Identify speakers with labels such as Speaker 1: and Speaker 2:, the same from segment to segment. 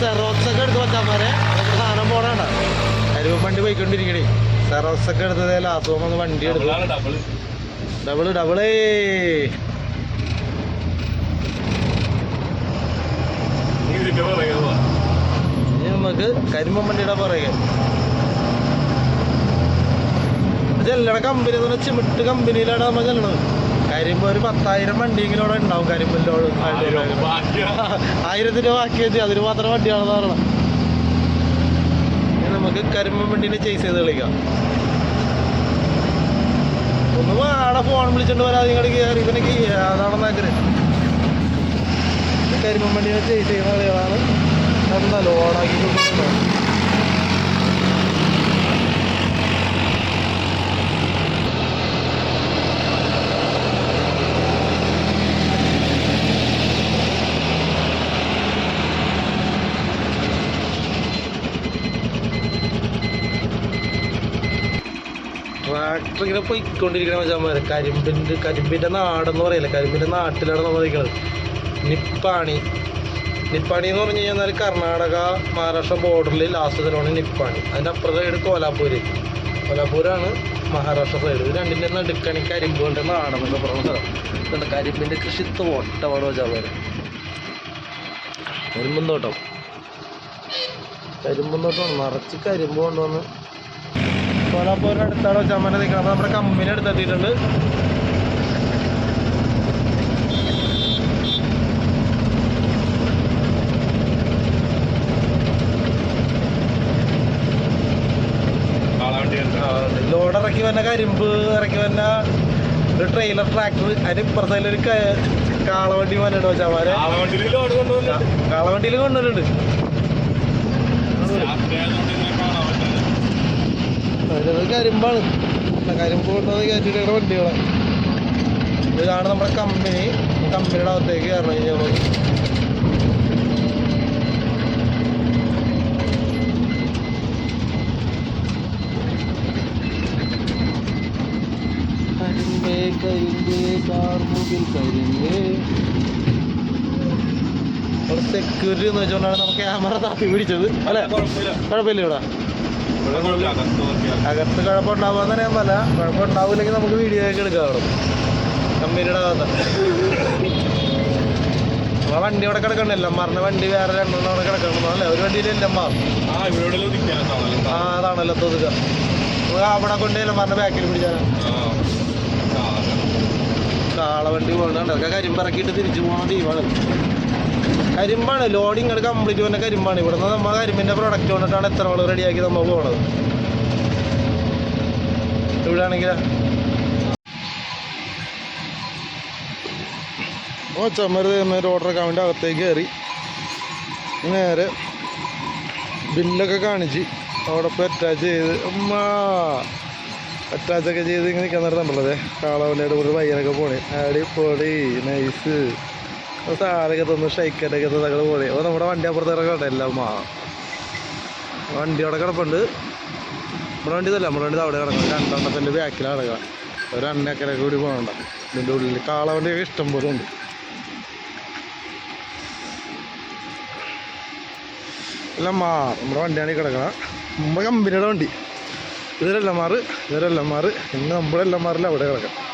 Speaker 1: Xerox ഒക്കെ എടുത്ത് വെച്ചാൽ സാധനം പോണണ്ട. അരുവ വണ്ടി പോയിക്കൊണ്ടിരിക്കണേ. സെറോക്സ് ഒക്കെ എടുത്തതേ ലാസ്റ്റ് വന്ന് വണ്ടി എടുത്തു
Speaker 2: ഡബിൾ ഡബിൾ
Speaker 1: ഇനി നമുക്ക് കരിമ്പൻ വണ്ടിയുടെ പുറകെ. ചെല്ലണ കമ്പനി എന്ന് പറഞ്ഞാൽ ചിമിട്ട് കമ്പനിയിലാണ് നമ്മൾ ചെല്ലണത്. കരിമ്പ് ഒരു പത്തായിരം വണ്ടിയെങ്കിലും അവിടെ ഉണ്ടാവും കരിമ്പിലോട് ആയിരത്തിന്റെ ബാക്കി. വെച്ച് അതിന് മാത്രം വണ്ടിയാണെന്ന് പറയണം നമുക്ക് കരിമ്പൻ വണ്ടീനെ ചേസ് ചെയ്ത് കളിക്കാം. ഒന്ന് ആടെ ഫോൺ വിളിച്ചോണ്ട് വരാതെ ഇങ്ങോട്ട് കയറി ഇവനക്ക് അതാണെന്ന് ആഗ്രഹം. കരിമ്പൻ വണ്ടീനെ ചേസ് ചെയ്യുന്ന കളികളാണ്. എന്താ ലോണാക്കി കൊണ്ടുവരുന്നത് ട്രാക്ടർ ഇങ്ങനെ പോയിക്കൊണ്ടിരിക്കണ മച്ചാന്മാരെ കരിമ്പിന്റെ കരിമ്പിന്റെ നാടെന്ന് പറയില്ല? കരിമ്പിന്റെ നാട്ടിലാണ് നമ്മൾ നിൽക്കുന്നത് നിപ്പാണി. നിപ്പാണി എന്ന് പറഞ്ഞു കഴിഞ്ഞാൽ കർണാടക മഹാരാഷ്ട്ര ബോർഡറിൽ ലാസ്റ്റ് സ്ഥലമാണ് നിപ്പാണി. അതിന്റെ അപ്പുറത്തെ സൈഡ് കോലാപ്പൂര്. കോലാപ്പൂരാണ് മഹാരാഷ്ട്ര സൈഡ് ഇത് രണ്ടിന്റെ നടുക്കണി കരിമ്പുകളുടെ നാടെന്നൊക്കെ പറഞ്ഞ സ്ഥലം ഇതുണ്ട് കരിമ്പിന്റെ കൃഷി തോട്ടമാണ് മച്ചാന്മാരെ കരിമ്പും തോട്ടം. കരിമ്പും നിറച്ച് കരിമ്പ് കൊണ്ടുവന്ന് കോലാപ്പൂരിന്റെ അടുത്താണ് ചമ്മന നിൽക്കണം അപ്പൊ നമ്മുടെ കമ്പനി അടുത്തെത്തിയിട്ടുണ്ട് ലോഡ് ഇറക്കി വന്ന കരിമ്പ് ഇറക്കി വന്ന ഒരു ട്രെയിലർ ട്രാക്ടർ അതിന് ഇപ്പുറത്തെ ഒരു ക- കാളവണ്ടി വന്നിട്ട് വെച്ചാമാരെ
Speaker 2: കാളവണ്ടിയിൽ ലോഡ്
Speaker 1: അതിനത് കരിമ്പാണ്. കരിമ്പ് കൊണ്ടുവന്ന് കയറ്റിട്ട് വണ്ടികളെ. ഇതാണ് നമ്മുടെ കമ്പനി. കമ്പനിയുടെ അകത്തേക്ക് കയറണം കഴിഞ്ഞാൽ പോയി കരിമ്പേ കരിമ്പേ കാർമുകിൽ കരിമ്പേ. അവിടെ സെക്യൂരിറ്റി എന്ന് വെച്ചുകൊണ്ടാണ് നമുക്ക് ക്യാമറ താത്തി പിടിച്ചത്. അല്ലേ?
Speaker 2: കുഴപ്പമില്ല.
Speaker 1: കുഴപ്പമില്ല ഇവിടെ.
Speaker 2: അകത്ത് കുഴപ്പമുണ്ടാവുക
Speaker 1: അകത്ത് കുഴപ്പമുണ്ടാവുമെന്ന് അറിയാൻ കുഴപ്പമുണ്ടാവില്ലെങ്കിൽ നമുക്ക് വീഡിയോ ഒക്കെ എടുക്കാം അവിടെ. കമ്പനിയുടെ അകത്ത്. നമ്മളെ വണ്ടി ഇവിടെ കിടക്കണ്ടല്ലോ മറിഞ്ഞ വണ്ടി വേറെ രണ്ടെണ്ണം അവിടെ കിടക്കണം അല്ലേ? ഒരു വണ്ടിയിൽ എല്ലാം
Speaker 2: ആ നിൽക്കാനാണല്ലോ
Speaker 1: ആ അതാണല്ലോ തൊതുക നമുക്ക് അവിടെ കൊണ്ടുപോയില്ല മറിഞ്ഞ ബാക്കിൽ പിടിച്ചാൽ കാളവണ്ടി പോകണ്ട അതൊക്കെ കരിമ്പിറക്കിയിട്ട് തിരിച്ചു പോകണം ടീമാണ് കരിമ്പാണ്. ലോഡിങ് ഇങ്ങോട്ട് കംപ്ലീറ്റ് പോകുന്ന കരിമ്പാണ്. ഇവിടെ നിന്ന് നമ്മൾ കരിമ്പിന്റെ പ്രൊഡക്റ്റ് കൊണ്ടിട്ടാണ് എത്ര ആൾ റെഡിയാക്കി നമ്മൾ പോണത്. ഇവിടെ ആണെങ്കിൽ ഓ ചമ്മര് എന്നൊരു ഓർഡർ ഒക്കെ വേണ്ടി അകത്തേക്ക് കയറി. നേരെ ബില്ലൊക്കെ കാണിച്ച് അവിടെ ഇപ്പോൾ അറ്റാച്ച് ചെയ്ത് അമ്മ അറ്റാച്ചൊക്കെ ചെയ്ത് ഇങ്ങനെ നിൽക്കാൻ നേരത്തുണ്ടല്ലേ കാളവന്റെ കൂടെ പയ്യനൊക്കെ പോണേ. അടിപൊളി. നൈസ് സാറൊക്കെ തന്നു ഷൈക്കറ്റൊക്കെ തന്നു പോണേ അപ്പോൾ നമ്മുടെ വണ്ടി അപ്പുറത്ത് ഇറങ്ങട്ടെ എല്ലാം മാ. വണ്ടി അവിടെ കിടപ്പുണ്ട്. നമ്മുടെ വണ്ടി ഇതല്ല നമ്മുടെ വണ്ടി അവിടെ കിടക്കണം രണ്ടെണ്ണത്തിന്റെ ബാക്കിലാണ് കിടക്കുക. ഒരു അണ്ണക്കര കൂടി പോകണ്ട. ഇതിന്റെ ഉള്ളിൽ കാളവണ്ടിയൊക്കെ ഇഷ്ടം പോലെ ഉണ്ട്. എല്ലാം മാ നമ്മുടെ വണ്ടിയാണ് കിടക്കണം. നമ്മുടെ കമ്പനിയുടെ വണ്ടി. ഇവരെല്ലാം മാറ് ഇവരെല്ലാം മാറ് ഇന്ന് നമ്മളെല്ലാം മാറില്ല അവിടെ കിടക്കാം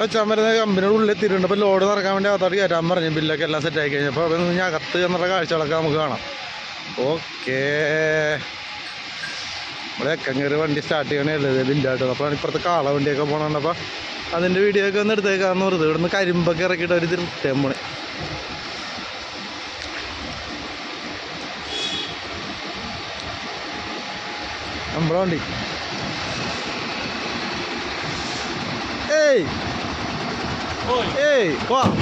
Speaker 1: ആ ചമരുന്ന കമ്പനിയുടെ ഉള്ളിൽ എത്തിയിട്ടുണ്ട്. അപ്പോൾ ലോഡ് നടക്കാൻ വേണ്ടി അകത്തോട്ട് കയറ്റാൻ പറഞ്ഞു. ബില്ലൊക്കെ എല്ലാം സെറ്റ് ആയി കഴിഞ്ഞു. അപ്പോൾ ഞാൻ അകത്ത് എന്നുള്ള കാഴ്ചകളൊക്കെ നമുക്ക് കാണാം. ഓക്കേ. ഇവിടെ എക്കങ്ങേറി വണ്ടി സ്റ്റാർട്ട് ചെയ്യണേ ഉള്ളത് ബില്ലായിട്ട് അപ്പോൾ ഇപ്പുറത്ത് കാള വണ്ടിയൊക്കെ പോകണപ്പോൾ അതിന്റെ വീഡിയോ ഒക്കെ ഒന്ന് എടുത്തേക്കാന്ന് പറഞ്ഞത് ഇവിടുന്ന് കരിമ്പൊക്കെ ഇറക്കിയിട്ട് ഒരു തിരുത്തേം പോണേ. നമ്മളെ വണ്ടി. ഏയ്! Hey, kok.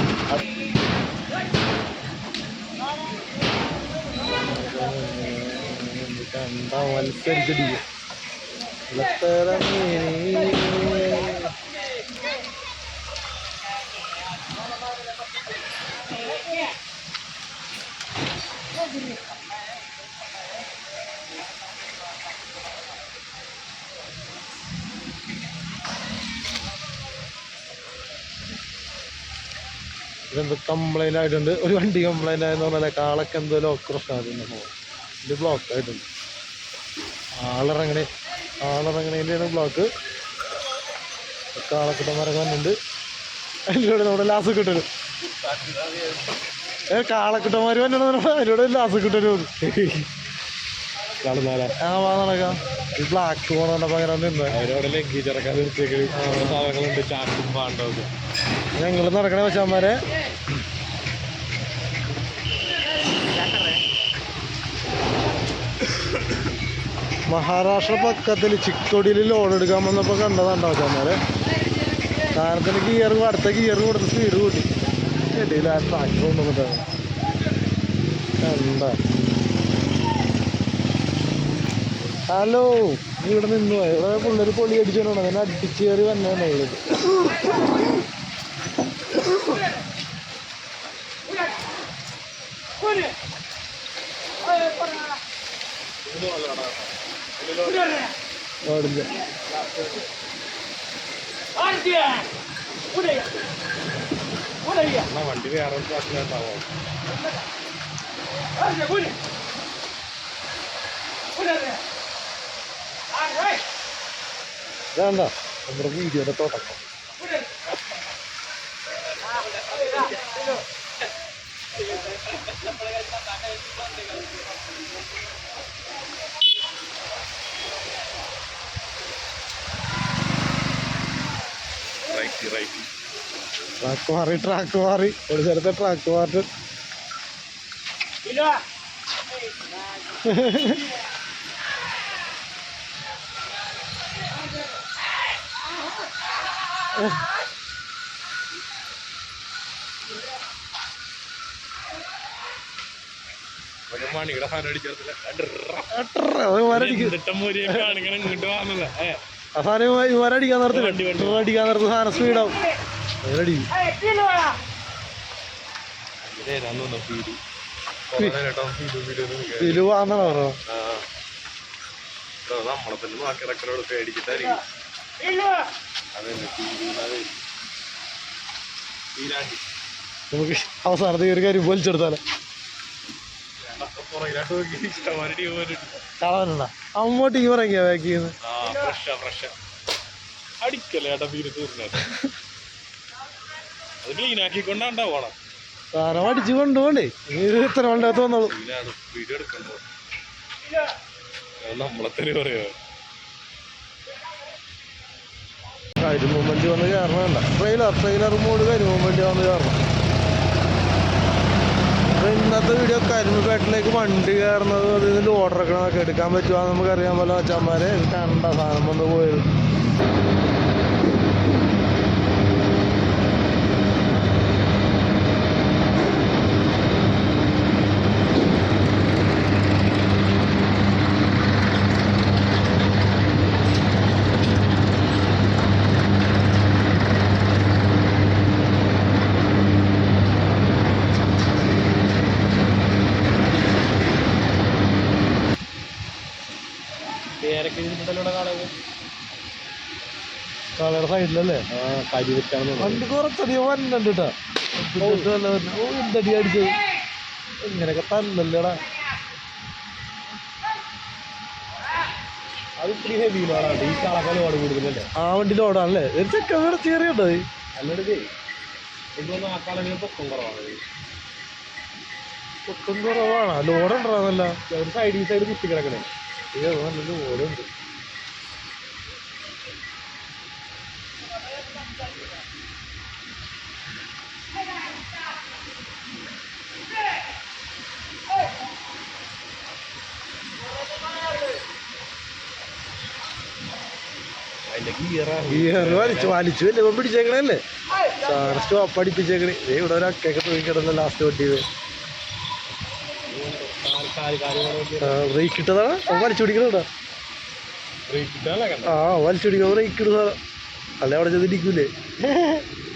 Speaker 1: Kawan terjadi. Leteran ini. Thank you. ഇതെന്ത് കംപ്ലൈന്റ് ആയിട്ടുണ്ട്? ഒരു വണ്ടി കംപ്ലൈന്റ് ആയെന്ന് പറഞ്ഞാൽ കാളൊക്കെ എന്തോ ലോക്ക് പ്രശ്നമായിട്ടുണ്ട് ഇത് ബ്ലോക്ക് ആയിട്ടുണ്ട്. ആളിറങ്ങണേ ആളിറങ്ങണേന്റെയാണ് ബ്ലോക്ക് കാളക്കിട്ടന്മാരൊക്കെ വന്നിട്ടുണ്ട്. അതിലൂടെ നമ്മുടെ ലാസ് കിട്ടരു ഏ കാളക്കിട്ടന്മാർ വന്നിട്ട് അതിലൂടെ ലാസ് കിട്ടരു
Speaker 2: കാണുന്നാലാ
Speaker 1: ആ വാ നടക്കാം. ഈ ബ്ലാക്ക് പോകണപ്പോ അങ്ങനെ നിന്ന്
Speaker 2: അവരവിടെ ലഗേജ് ഇറക്കാൻ നിർത്തിയേക്ക് സാധനങ്ങളുണ്ട് ചാക്കും പാണ്ടൊക്കെ.
Speaker 1: ഞങ്ങൾ നടക്കണ വെച്ചാമാരെ മഹാരാഷ്ട്ര പക്കത്തിൽ ചിക്കോടിയിൽ ലോൺ എടുക്കാൻ വന്നപ്പോൾ കണ്ടതാണ്ടോ ചെന്നാൽ കാരണത്തിന് ഗിയർ അടുത്ത ഗിയർ കൊടുത്ത് സ്പീഡ് കൂട്ടി. ഇടയിൽ ആ ട്രാക്ടർ കൊണ്ടുവന്നിട്ടാണ് കണ്ട? ഹലോ ഇവിടെ നിന്നു? ഇവിടെ പിള്ളേർ പൊളി അടിച്ചോണ്ടാണ് അതിനെ അടിച്ച് കയറി വന്നതാണ് ഇവിടെ പാടില്ല
Speaker 2: എന്നാ വണ്ടി വേറെ ക്ലാസ്സിലുണ്ടാവോ
Speaker 1: വേണ്ട നമ്മുടെ വീഡിയോയുടെ തുടക്കം
Speaker 2: റൈറ്റ് റൈറ്റ്.
Speaker 1: ട്രാക്ക് മാറി ട്രാക്ക് മാറി. ഒരു സ്ഥലത്തെ ട്രാക്ക് മാറി
Speaker 2: മണിയുടെ സാധനം അടിച്ചേർത്തില്ല ഇങ്ങോട്ട് വന്നല്ല ഏ.
Speaker 1: ഇവരടിക്കാൻ
Speaker 2: വണ്ടി.
Speaker 1: അടിക്കാൻ നേരത്ത് സാധനം സ്പീഡാവും പറഞ്ഞത്
Speaker 2: നമ്മളെ തന്നെ പേടിച്ചിട്ടായിരിക്കും
Speaker 1: നമുക്ക് അവസാനത്തെ ഒരു കാര്യം വലിച്ചെടുത്താലോ?
Speaker 2: പുറകിലാട്ട് അങ്ങോട്ട് ഇഷ്ടമാരി ടീം
Speaker 1: കളവനുണ്ടാ അമ്മോട്ടേക്ക് ഇറങ്ങിയ ബാക്കിൽ നിന്ന്
Speaker 2: ആ. ഫ്രഷാ ഫ്രഷാ അടിക്കല്ലേ ഏട്ടാ ഫീൽ തീർന്നത് അത് ക്ലീൻ ആക്കിക്കൊണ്ടാണ്ടാ പോണം.
Speaker 1: സാധനം അടിച്ചു കൊണ്ടുപോണ്ടേ നീ ഇത് ഇത്ര കൊണ്ടകത്ത് വന്നോളൂ.
Speaker 2: ക്ലീനാണ് വീഡിയോ എടുക്കണ്ടോ? നമ്മളെ തന്നെ പറയാ.
Speaker 1: കരിമൂവ്മെന്റ് വന്ന് കയറണം ട്രെയിലർ ട്രെയിലർ മോഡ് വേണ്ടി വന്ന് കയറണം അപ്പൊ ഇന്നത്തെ വീഡിയോ കരിമ്പേട്ടിലേക്ക് വണ്ടി കയറുന്നത് അതിൽ നിന്ന് ഓർഡർ എടുക്കണതൊക്കെ എടുക്കാൻ പറ്റുമോ നമുക്ക് അറിയാൻ പോലെ അച്ഛന്മാരെ കണ്ട സാധനം വന്ന് പോയത്.
Speaker 2: പേരൊക്കെ
Speaker 1: കളയുടെ സൈഡിലല്ലേ?
Speaker 2: ആ കരി
Speaker 1: വെച്ചാണ് കുറച്ചധികം കേട്ടോ ഓ എന്തടി അടിച്ചത്? ഇങ്ങനെയൊക്കെ തല്ലല്ലേടാ
Speaker 2: അത് ഇത്തിരി ഹെവി ലോഡാണ് ഈ കളക്ക ലോഡ് കൂടുതലല്ലേ?
Speaker 1: ആ വണ്ടി ലോഡാണല്ലേ ഒരു ചെക്കൻ ഇവിടെ ചെറിയുണ്ടോ
Speaker 2: അല്ലടേ ഇതൊന്നും ആ കാലങ്ങളിൽ പൊക്കം കുറവാണ്.
Speaker 1: പൊക്കം കുറവാണ്.
Speaker 2: ഒരു സൈഡ് ഈ സൈഡ് കുത്തി കിടക്കണേ.
Speaker 1: ഇത് നല്ല
Speaker 2: ഓടുണ്ട്
Speaker 1: ഗിയർ വലിച്ചു വലിച്ചു അല്ലേ പിടിച്ചേക്കണല്ലേ? സാറ് സ്റ്റോപ്പ് അടിപ്പിച്ചേക്കണേ ഇവിടെ ഒരു അക്കൊക്കെ തൂങ്ങിക്കിടന്ന ലാസ്റ്റ്
Speaker 2: വട്ടിയത്.
Speaker 1: ബ്രേക്ക് ഇട്ടതാണ് വലിച്ചു പിടിക്കണ ആ വലിച്ചു പിടിക്കാൻ ബ്രേക്ക് ഇടുന്ന അല്ല അവിടെ ചെന്നിരിക്കൂലേ